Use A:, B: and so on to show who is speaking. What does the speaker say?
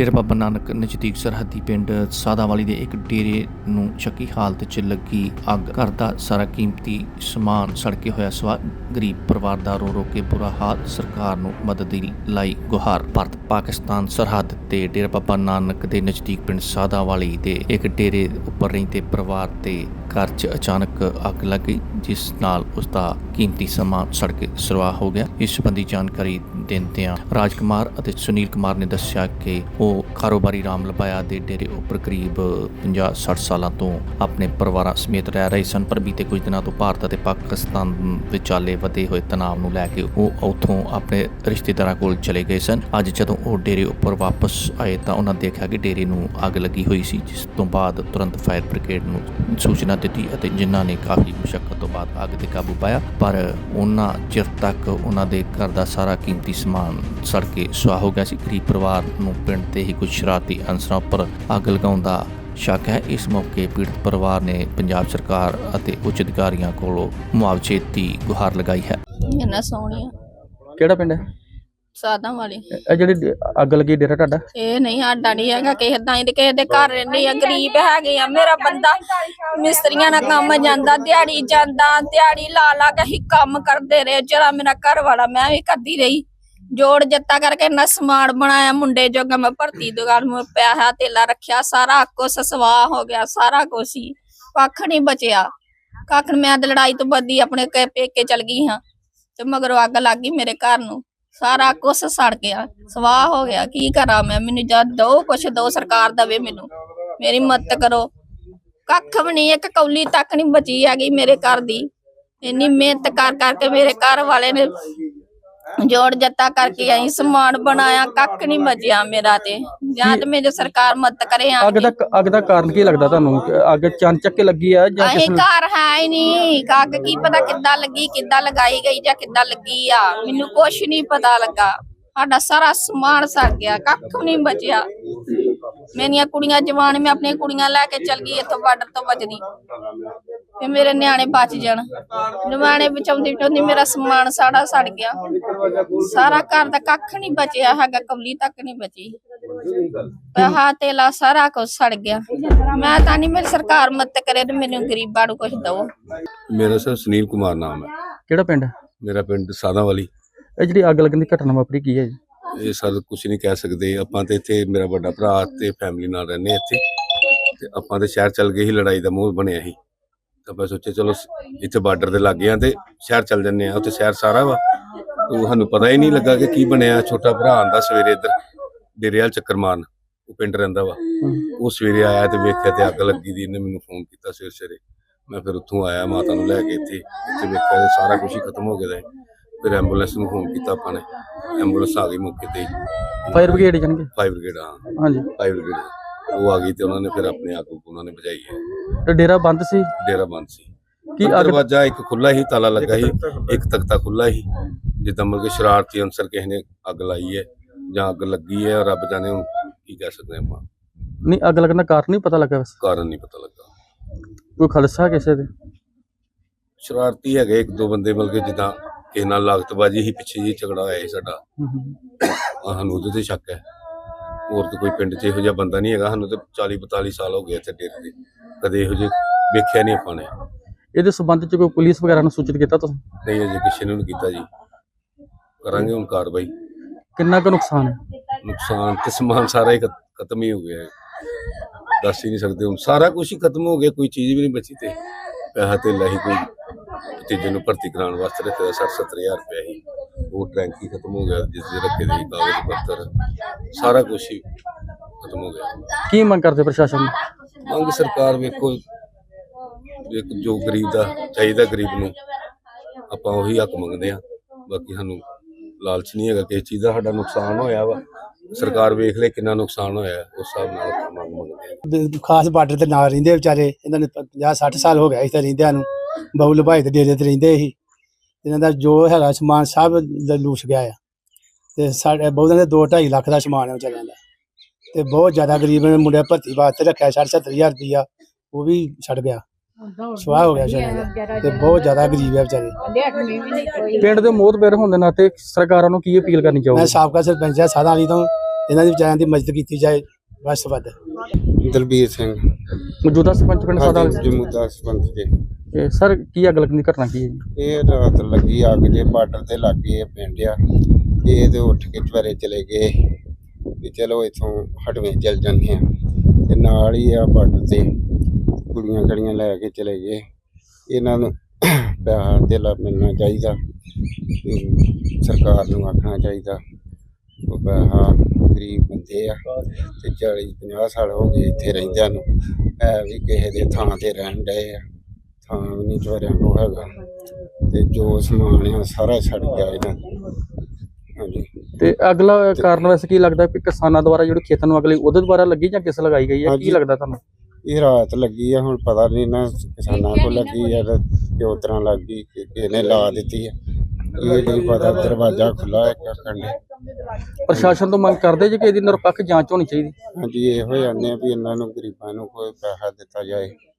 A: ਡੇਰਾ ਬਾਬਾ ਨਾਨਕ ਨਜ਼ਦੀਕ ਸਰਹੱਦੀ ਪਿੰਡ ਸਾਦਾਵਾਲੀ ਦੇ ਇੱਕ ਡੇਰੇ ਨੂੰ ਸ਼ੱਕੀ ਹਾਲਤ 'ਚ ਲੱਗੀ ਅੱਗ। ਘਰ ਦਾ ਸਾਰਾ ਕੀਮਤੀ ਸਮਾਨ ਸੜਕੇ ਹੋਇਆ ਸਵਾ ਗਰੀਬ ਪਰਿਵਾਰ ਦਾ ਰੋ ਰੋ ਕੇ ਬੁਰਾ ਹਾਲ, ਸਰਕਾਰ ਨੂੰ ਮਦਦ ਦੀ ਲਾਈ ਗੁਹਾਰ। ਭਾਰਤ ਪਾਕਿਸਤਾਨ ਸਰਹੱਦ ਤੇ ਡੇਰਾ ਬਾਬਾ ਨਾਨਕ ਦੇ ਨਜ਼ਦੀਕ ਪਿੰਡ ਸਾਦਾਵਾਲੀ ਦੇ ਇੱਕ ਡੇਰੇ ਉੱਪਰ ਰਹਿੰਦੇ ਪਰਿਵਾਰ ਤੇ ਘਰ 'ਚ ਅਚਾਨਕ ਅੱਗ ਲੱਗ ਗਈ, ਜਿਸ ਨਾਲ ਉਸ ਦਾ ਕੀਮਤੀ ਸਮਾਨ ਸੜ ਕੇ ਸੁਆਹ ਹੋ ਗਿਆ। ਇਸ ਸੰਬੰਧੀ ਜਾਣਕਾਰੀ ਦਿੰਦਿਆਂ ਰਾਜਕੁਮਾਰ ਅਤੇ ਸੁਨੀਲ ਕੁਮਾਰ ਨੇ ਦੱਸਿਆ ਕਿ ਉਹ ਕਾਰੋਬਾਰੀ ਰਾਮ ਲਪਾਇਆ ਦੇ ਡੇਰੇ ਉੱਪਰ ਕਰੀਬ 50-60 ਸਾਲਾਂ ਤੋਂ ਆਪਣੇ ਪਰਿਵਾਰਾਂ ਸਮੇਤ ਰਹਿ ਰਹੇ ਸਨ, ਪਰ ਬੀਤੇ ਕੁਝ ਦਿਨਾਂ ਤੋਂ ਭਾਰਤ ਅਤੇ ਪਾਕਿਸਤਾਨ ਵਿਚਾਲੇ ਵਧੇ ਹੋਏ ਤਣਾਅ ਨੂੰ ਲੈ ਕੇ ਉਹ ਉੱਥੋਂ ਆਪਣੇ ਰਿਸ਼ਤੇਦਾਰਾਂ ਕੋਲ ਚਲੇ ਗਏ ਸਨ। ਅੱਜ ਜਦੋਂ ਉਹ ਡੇਰੇ ਉੱਪਰ ਵਾਪਸ ਆਏ ਤਾਂ ਉਹਨਾਂ ਦੇਖਿਆ ਕਿ ਡੇਰੇ ਨੂੰ ਅੱਗ ਲੱਗੀ ਹੋਈ ਸੀ, ਜਿਸ ਤੋਂ ਬਾਅਦ ਤੁਰੰਤ ਫਾਇਰ ਬ੍ਰਿਗੇਡ ਨੂੰ ਸੂਚਨਾ ਦਿੱਤੀ ਅਤੇ ਜਿਨ੍ਹਾਂ ਨੇ ਕਾਫੀ ਮੁਸ਼ਕਲ ਤੋਂ ਬਾਅਦ ਅੱਗ ਤੇ ਕਾਬੂ ਪਾਇਆ। ਪਰ ਉਹਨਾਂ ਚਿਰ ਤੱਕ ਉਹਨਾਂ ਦੇ ਘਰ ਦਾ ਸਾਰਾ ਕੀਮਤੀ ਸਮਾਨ ਸੜ ਕੇ ਸੁਆਹ ਹੋ ਗਿਆ ਸੀ। ਗਰੀਬ ਪਰਿਵਾਰ ਨੂੰ ਪਿੰਡ ਤੇ ਹੀ ਕੁਝ ਸ਼ਰਾਰਤੀ ਅਨਸਰਾਂ ਉੱਪਰ ਅੱਗ ਲਗਾਉਣ ਦਾ ਸ਼ੱਕ ਹੈ ਇਸ ਮੌਕੇ ਪੀੜਤ ਪਰਿਵਾਰ ਨੇ ਪੰਜਾਬ ਸਰਕਾਰ ਅਤੇ ਉੱਚ ਅਧਿਕਾਰੀਆਂ ਕੋਲੋਂ ਮੁਆਵਜ਼ੇ ਦੀ ਗੁਹਾਰ ਲਗਾਈ ਹੈ।
B: ਇੰਨਾ ਸੋਹਣੀ ਆ।
C: ਕਿਹੜਾ ਪਿੰਡ ਹੈ?
B: ਸਾਦਾ ਵਾਲੀ।
C: ਇਹ ਜਿਹੜੀ ਅੱਗ ਲੱਗੀ ਡੇਰਾ ਤੁਹਾਡਾ?
B: ਇਹ ਨਹੀਂ ਸਾਡਾ ਨਹੀਂ ਹੈਗਾ ਕਿਸੇ ਦਾ ਹੀ ਕਿਸੇ ਦੇ ਘਰ ਰਹਿੰਦੇ ਆ ਗਰੀਬ ਹੈਗੇ ਆ। ਮੇਰਾ ਬੰਦਾ ਮਿਸਤਰੀਆਂ ਨਾਲ ਕੰਮ ਜਾਂਦਾ ਦਿਹਾੜੀ ਜਾਂਦਾ ਦਿਹਾੜੀ ਲਾ ਲਾ ਕੇ ਹੀ ਕੰਮ ਕਰਦੇ ਰਹੇ। ਜਿਹੜਾ ਮੇਰਾ ਘਰ ਵਾਲਾ ਮੈਂ ਵੀ ਕਰਦੀ ਰਹੀ। ਜੋੜ ਜੱਤਾ ਕਰਕੇ ਨਾ ਸਮਾਨ ਬਣਾਇਆ ਮੁੰਡੇ ਜੋਗਾ। ਮੈਂ ਭਰਤੀ ਦੁਕਾਨ ਮੈਂ ਪਿਆਹਾ, ਤੇਲਾ ਰੱਖਿਆ, ਸਾਰਾ ਕੁਛ ਸਵਾਹ ਹੋ ਗਿਆ, ਸਾਰਾ ਕੁਛ ਹੀ। ਕੱਖ ਨਹੀਂ ਬਚਿਆ। ਕੱਖ ਮੈਂ ਤਾਂ ਲੜਾਈ ਤੋਂ ਬੱਦੀ ਆਪਣੇ ਕੇ ਪੇਕੇ ਚਲ ਗਈ ਹਾਂ। ਤੇ ਮਗਰੋਂ ਅੱਗ ਲੱਗ ਗਈ ਮੇਰੇ ਘਰ ਨੂੰ। ਸਾਰਾ ਕੁਛ ਸੜ ਗਿਆ। ਸਵਾਹ ਹੋ ਗਿਆ। ਕੀ ਕਰਾਂ ਮੈਂ? ਮੈਨੂੰ ਜਦ ਦੋ ਕੁਛ ਦੋ ਸਰਕਾਰ ਦਵੇ ਮੈਨੂੰ। ਮੇਰੀ ਮਦਦ ਕਰੋ। ਕੱਖ ਵੀ ਨਹੀਂ, ਇੱਕ ਕੌਲੀ ਤੱਕ ਨਹੀਂ ਬਚੀ ਹੈਗੀ ਮੇਰੇ ਘਰ ਦੀ। ਇੰਨੀ ਮਿਹਨਤ ਕਰ ਕਰਕੇ ਮੇਰੇ ਘਰ ਵਾਲੇ ਨੇ ਜੋੜ ਜੱਤਾ ਕਰਕੇ ਆਈ ਸਮਾਨ ਬਣਾਇਆ ਕੱਖ ਨਹੀਂ ਬਚਿਆ ਮੇਰਾ ਤੇ। ਜਾਂ ਤੇ ਮੇਰੀ ਸਰਕਾਰ ਮਦਦ ਕਰੇ ਆ
C: ਅੱਗ ਦਾ ਅੱਗ ਦਾ ਕਾਰਨ ਕੀ ਲੱਗਦਾ ਤੁਹਾਨੂੰ? ਅੱਗ ਚੰਨ ਚੱਕ ਕੇ ਲੱਗੀ ਆ ਜਾਂ
B: ਅਸੀਂ ਘਰ ਹੈ ਹੀ ਨਹੀਂ। ਕੱਗ ਕੀ ਪਤਾ ਕਿੱਦਾਂ ਲੱਗੀ ਕਿੱਦਾਂ ਲਗਾਈ ਗਈ ਜਾਂ ਕਿੱਦਾਂ ਲੱਗੀ ਆ। ਮੈਨੂੰ ਕੁਛ ਨਹੀਂ ਪਤਾ ਲੱਗਾ। ਸਾਡਾ ਸਾਰਾ ਸਮਾਨ ਸੜ ਗਿਆ ਕੱਖ ਨਹੀਂ ਬਚਿਆ। ਮੇਰੀਆਂ ਕੁੜੀਆਂ ਜਵਾਨ ਮੈਂ ਆਪਣੀਆਂ ਕੁੜੀਆਂ ਲੈ ਕੇ ਚਲ ਗਈ ਇੱਥੋਂ ਬਾਰਡਰ ਤੋਂ ਬਚਦੀ ਤੇ ਮੇਰੇ ਨਿਆਣੇ ਬਚ ਜਾਣ। ਨਿਆਣੇ ਬਚਾਉਂਦੀ ਬਚਾਉਂਦੀ ਮੇਰਾ ਸਮਾਨ ਸਾੜਾ ਸੜ ਗਿਆ। ਸਾਰਾ ਘਰ ਦਾ ਕੱਖ ਨਹੀਂ ਬਚਿਆ ਹੈਗਾ ਕਵਲੀ ਤੱਕ ਨਹੀਂ ਬਚੀ। ਪੈਸਾ ਤੇਲਾ ਸਾਰਾ ਕੁਝ ਸੜ ਗਿਆ। ਮੈਂ ਤਾਂ ਨਹੀਂ ਮੇਰੀ ਸਰਕਾਰ ਮਦਦ ਕਰੇ ਤੇ ਮੈਨੂੰ ਗਰੀਬਾਂ ਨੂੰ ਕੁਝ ਦਵੋ।
D: ਮੇਰਾ ਸਰ ਸੁਨੀਲ ਕੁਮਾਰ ਨਾਮ ਹੈ।
C: ਕਿਹੜਾ ਪਿੰਡ?
D: ਮੇਰਾ ਪਿੰਡ ਸਾਦਾ ਵਾਲੀ
C: ਇਹ ਜਿਹੜੀ ਅੱਗ ਲੱਗਣ ਦੀ ਘਟਨਾ ਵਾਪਰੀ ਕੀ ਹੈ ਜੀ?
D: ਇਹ ਸਰ ਕੁਝ ਨਹੀਂ ਕਹਿ ਸਕਦੇ। ਆਪਾਂ ਤੇ ਇੱਥੇ ਮੇਰਾ ਵੱਡਾ ਭਰਾ ਤੇ ਫੈਮਿਲੀ ਨਾਲ ਰਹਿੰਦੇ ਇੱਥੇ। ਤੇ ਆਪਾਂ ਤੇ ਸ਼ਹਿਰ ਚੱਲ ਗਏ ਸੀ ਲੜਾਈ ਦਾ ਮੂੰਹ ਬਣਿਆ ਸੀ। ਤਾਂ ਆਪਾਂ ਸੋਚਿਆ ਚਲੋ ਇੱਥੇ ਬਾਰਡਰ ਦੇ ਲੱਗੇ ਆ ਤੇ ਸ਼ਹਿਰ ਚੱਲ ਜੰਨੇ ਆ ਉੱਥੇ ਸ਼ਹਿਰ ਸਾਰਾ ਵਾ। ਉਹ ਸਾਨੂੰ ਪਤਾ ਹੀ ਨਹੀਂ ਲੱਗਾ ਕਿ ਕੀ ਬਣਿਆ ਛੋਟਾ ਭਰਾ ਆਂਦਾ ਸਵੇਰੇ ਇੱਧਰ ਡੇਰੇ ਵਾਲ ਚੱਕਰ ਮਾਰਨ ਉਹ ਪਿੰਡ ਰਹਿੰਦਾ ਵਾ। ਉਹ ਸਵੇਰੇ ਆਇਆ ਤੇ ਵੇਖਿਆ ਤੇ ਅੱਗ ਲੱਗੀ ਦੀ ਇਹਨੇ ਮੈਨੂੰ ਫੋਨ ਕੀਤਾ ਸਵੇਰੇ ਸਵੇਰੇ ਮੈਂ ਫਿਰ ਉੱਥੋਂ ਆਇਆ ਮਾਤਾ ਨੂੰ ਲੈ ਕੇ ਇੱਥੇ ਇੱਥੇ ਵੇਖਿਆ ਤੇ ਸਾਰਾ ਕੁਝ ਹੀ ਖਤਮ ਹੋ ਗਿਆ ਦਾ। ਫਿਰ ਐਂਬੂਲੈਂਸ ਨੂੰ ਫੋਨ ਕੀਤਾ ਆਪਾਂ ਨੇ। ਐਂਬੂਲੈਂਸ ਆ ਗਈ ਮੌਕੇ ਤੇ
C: ਫਾਇਰ ਬ੍ਰਿਗੇਡ ਜਾਣਗੇ
D: ਫਾਇਰ ਬ੍ਰਿਗੇਡ ਹਾਂ।
C: ਹਾਂਜੀ।
D: Fire brigade. ਉਹ ਆ ਗਈ ਤੇ ਉਹਨਾਂ ਨੇ ਫਿਰ ਆਪਣੇ ਆਪ ਨੂੰ ਉਹਨਾਂ ਨੇ ਬਚਾਈ ਹੈ।
C: ਤੇ ਡੇਰਾ ਬੰਦ ਸੀ?
D: ਡੇਰਾ ਬੰਦ ਸੀ।
C: ਕੀ ਅੱਗ
D: ਦਰਵਾਜ਼ਾ ਇੱਕ ਖੁੱਲਾ ਹੀ ਤਾਲਾ ਲੱਗਾ ਸੀ ਇੱਕ ਤਖਤਾ ਖੁੱਲਾ ਹੀ। ਜਿੱਦਾਂ ਮਤਲਬ ਕਿ ਸ਼ਰਾਰਤੀ ਅਨਸਰ ਕਿਸੇ ਨੇ ਅੱਗ ਲਾਈ ਹੈ ਜਾਂ ਅੱਗ ਲੱਗੀ ਹੈ ਰੱਬ ਜਾਣੇ ਹੁਣ ਕੀ ਕਹਿ ਸਕਦੇ ਹਾਂ ਆਪਾਂ।
C: ਨਹੀਂ ਅੱਗ ਲੱਗਣ ਦਾ ਕਾਰਨ ਨਹੀਂ ਪਤਾ ਲੱਗਾ ਵੈਸੇ?
D: ਕਾਰਨ ਨਹੀਂ ਪਤਾ ਲੱਗਾ।
C: ਕੋਈ ਖਲਸਾ ਕਿਸੇ ਦੇ?
D: ਸ਼ਰਾਰਤੀ ਹੈਗੇ ਇੱਕ ਦੋ ਬੰਦੇ ਮਤਲਬ ਕਿ ਜਿੱਦਾਂ ਕਿਸੇ ਨਾਲ ਲਾਗਤਬਾਜੀ ਹੀ ਪਿੱਛੇ ਜੀ ਝਗੜਾ ਹੋਇਆ ਸੀ ਸਾਡਾ। ਸਾਨੂੰ ਉਹਦੇ ਤੇ ਸ਼ੱਕ ਹੈ। ਹੋਰ ਤਾਂ ਕੋਈ ਪਿੰਡ 'ਚ ਇਹੋ ਜਿਹਾ ਬੰਦਾ ਨਹੀਂ ਹੈਗਾ ਸਾਨੂੰ ਤਾਂ 40 42 ਸਾਲ ਹੋ ਗਏ ਇੱਥੇ ਡੇਰੇ ਦੇ। ਕਦੇ ਇਹੋ ਜਿਹਾ ਵੇਖਿਆ ਨਹੀਂ ਆਪਾਂ ਨੇ।
C: ਇਹਦੇ ਸੰਬੰਧ ਚ ਕੋਈ ਪੁਲਿਸ ਵਗੈਰਾ ਨੂੰ ਸੂਚਿਤ ਕੀਤਾ ਤੁਸੀਂ?
D: ਨਹੀਂ ਅਜੇ ਕਿਸੇ ਨੂੰ ਨਹੀਂ ਕੀਤਾ ਜੀ। ਕਰਾਂਗੇ ਹੁਣ ਕਾਰਵਾਈ।
C: ਕਿੰਨਾ ਕੁ ਨੁਕਸਾਨ ਹੈ?
D: ਨੁਕਸਾਨ ਤੇ ਸਮਾਨ ਸਾਰਾ ਹੀ ਖਤ- ਖਤਮ ਹੀ ਹੋ ਗਿਆ ਹੈ। ਦੱਸ ਹੀ ਨਹੀਂ ਸਕਦੇ ਹੁਣ। ਸਾਰਾ ਕੁਝ ਹੀ ਖਤਮ ਹੋ ਗਿਆ ਕੋਈ ਚੀਜ਼ ਵੀ ਨਹੀਂ ਬਚੀ ਤੇ। ਪੈਸਾ ਤੇ ਹੀ ਕੋਈ ਤੀਜੇ ਨੂੰ ਭਰਤੀ ਕਰਾਉਣ ਵਾਸਤੇ ਰੱਖਿਆ ਦਾ 60 70000 ਰੁਪਇਆ ਹੀ। ਉਹ ਟੈਂਕ ਖਤਮ ਹੋ ਗਿਆ ਜਿਸ ਦੇ ਰੱਖੇ ਦੇ ਕਾਗਜ਼ ਪੱਤਰ ਸਾਰਾ ਕੁਝ ਹੀ ਖਤਮ ਹੋ ਗਿਆ।
C: ਕੀ ਮੰਗ ਕਰਦੇ ਪ੍ਰਸ਼ਾਸਨ? ਨੂੰ?
D: ਮੰਗ ਸਰਕਾਰ ਵੇਖੋ ਇੱਕ ਜੋ ਗਰੀਬ ਦਾ ਚਾਹੀਦਾ ਗਰੀਬ ਨੂੰ ਆਪਾਂ ਉਹੀ ਹੱਕ ਮੰਗਦੇ ਆ ਬਾਕੀ ਸਾਨੂੰ ਲਾਲਚ ਨਹੀਂ ਹੈਗਾ ਕਿਸੇ ਚੀਜ਼ ਦਾ ਸਾਡਾ ਨੁਕਸਾਨ ਹੋਇਆ ਵਾ। ਸਰਕਾਰ ਵੇਖ ਲੈ ਕਿੰਨਾ ਨੁਕਸਾਨ ਹੋਇਆ ਉਸ ਹਿਸਾਬ ਨਾਲ ਮੰਗ ਮੰਗਦੇ
E: ਖਾਸ ਬਾਰਡਰ ਦੇ ਨਾਲ ਰਹਿੰਦੇ ਵਿਚਾਰੇ ਇਹਨਾਂ ਨੇ 50 60 ਸਾਲ ਹੋ ਗਿਆ ਇੱਥੇ ਰਹਿੰਦਿਆਂ ਨੂੰ। ਬਹੂ ਲਭਾਈ ਦੇ ਡੇਰੇ ਤੇ ਰਹਿੰਦੇ ਸੀ। ਇਹਨਾਂ ਦਾ ਜੋ ਹੈਗਾ ਸਮਾਨ ਸਭ ਲੂਸ ਗਿਆ ਆ। ਤੇ ਸਾਡੇ ਬਹੁਤਾਂ ਦੇ 2 2.5 ਲੱਖ ਦਾ ਸਮਾਨ ਹੈ ਵਿਚਾਰਿਆਂ ਦਾ। ਤੇ ਬਹੁਤ ਜ਼ਿਆਦਾ ਗਰੀਬ ਨੇ ਮੁੰਡੇ ਭਰਤੀ ਵਾਸਤੇ ਰੱਖਿਆ 60 70000 ਰੁਪਇਆ ਉਹ ਵੀ ਛੱਡ ਗਿਆ। ਸਵਾਹ ਹੋ ਗਿਆ ਵਿਚਾਰਿਆਂ ਤੇ ਬਹੁਤ ਜ਼ਿਆਦਾ ਗਰੀਬ ਹੈ ਵਿਚਾਰੇ।
C: ਪਿੰਡ ਦੇ ਮੋਹਤਬਰ ਹੋਣ ਦੇ ਨਾਤੇ ਸਰਕਾਰਾਂ ਨੂੰ ਕੀ ਅਪੀਲ ਕਰਨੀ
E: ਮੈਂ
C: ਚਾਹੋਗੇ
E: ਸਾਬਕਾ ਸਰਪੰਚ ਆ ਸਾਦਾ ਵਾਲੀ ਤੋਂ ਇਹਨਾਂ ਦੀ ਵਿਚਾਰਿਆਂ ਦੀ ਮਦਦ ਕੀਤੀ ਜਾਏ ਬਸ ਵੱਧ।
F: ਦਲਬੀਰ ਸਿੰਘ।
C: ਮੌਜੂਦਾ ਸਰਪੰਚ ਪਿੰਡ ਸਾਦਾ
F: ਜਮੂਦਾ ਸਰਪੰਚ ਜੀ।
C: ਇਹ ਸਰ, ਕੀ ਅੱਗ ਲੱਗਣ ਦੀ ਘਟਨਾ ਕੀ ਹੈ ਜੀ?
F: ਇਹ ਰਾਤ ਲੱਗੀ ਅੱਗ ਜੇ ਬਾਰਡਰ ਤੇ ਲੱਗੇ ਪਿੰਡ ਆ। ਇਹ ਤੇ ਉੱਠ ਕੇ ਚਵਰੇ ਚਲੇ ਗਏ। ਵੀ ਚਲੋ ਇਥੋਂ ਹਟਵੇਂ ਚੱਲ ਜਾਂਦੇ ਆ ਤੇ ਨਾਲ ਹੀ ਆ ਬਾਰਡਰ ਤੇ ਕੁੜੀਆਂ ਕੜੀਆਂ ਲੈ ਕੇ ਚਲੇ ਗਏ। ਇਹਨਾਂ ਨੂੰ ਪੈਸਾ ਧੇਲਾ ਮਿਲਣਾ ਚਾਹੀਦਾ। ਸਰਕਾਰ ਨੂੰ ਆਖਣਾ ਚਾਹੀਦਾ। ਉਹ ਪੈਸਾ ਗਰੀਬ ਬੰਦੇ ਆ। ਤੇ 40 50 ਸਾਲ ਹੋ ਗਏ ਇੱਥੇ ਰਹਿੰਦਿਆਂ ਨੂੰ। ਐ ਵੀ ਕਿਸੇ ਦੇ ਥਾਂ ਤੇ ਰਹਿਣ ਡਏ ਆ। ਥਾਂ ਵੀ ਨਹੀਂ ਚਵਰਿਆਂ ਕੋ ਹੈਗਾ। ਤੇ ਜੋ ਸਮਾਨ ਆ ਸਾਰਾ ਛੱਡ ਗਿਆ ਇਹਨਾਂ ਦਾ। ਹਾਂਜੀ।
C: ਤੇ ਅਗਲਾ ਕਾਰਨ ਵੈਸੇ ਕੀ ਲੱਗਦਾ ਕਿ ਕਿਸਾਨਾਂ ਦੁਆਰਾ ਜਿਹੜੀ ਖੇਤਾਂ ਨੂੰ ਅਗਲੀ ਉਹਦੇ ਦੁਆਰਾ ਲੱਗੀ ਜਾਂ ਕਿਸ ਲਗਾਈ ਗਈ ਹੈ? ਕੀ। ਲੱਗਦਾ ਤੁਹਾਨੂੰ?
F: ਇਹ ਰਾਤ ਲੱਗੀ ਆ ਹੁਣ ਪਤਾ ਨਹੀਂ ਨਾ ਕਿਸਾਨਾਂ ਕੋ ਲੱਗੀ ਆ ਤੇ ਕਿਉਂ ਤਰ੍ਹਾਂ ਲੱਗੀ ਕਿ ਇਹਨੇ ਲਾ ਦਿੱਤੀ ਆ। ਇਹ ਨਹੀਂ ਪਤਾ ਦਰਵਾਜ਼ਾ ਖੁੱਲਾ ਹੈ ਕੰਡੇ
C: ਪ੍ਰਸ਼ਾਸਨ ਤੋਂ ਮੰਗ ਕਰਦੇ ਜੇ ਕਿ ਇਹਦੀ ਨਿਰਪੱਖ ਜਾਂਚ ਹੋਣੀ ਚਾਹੀਦੀ।
F: ਹਾਂਜੀ ਇਹੋ ਜਾਂਦੇ ਆ ਵੀ ਇਹਨਾਂ ਨੂੰ ਗਰੀਬਾਂ ਨੂੰ ਕੋਈ ਪੈਸਾ ਦਿੱਤਾ ਜਾਏ।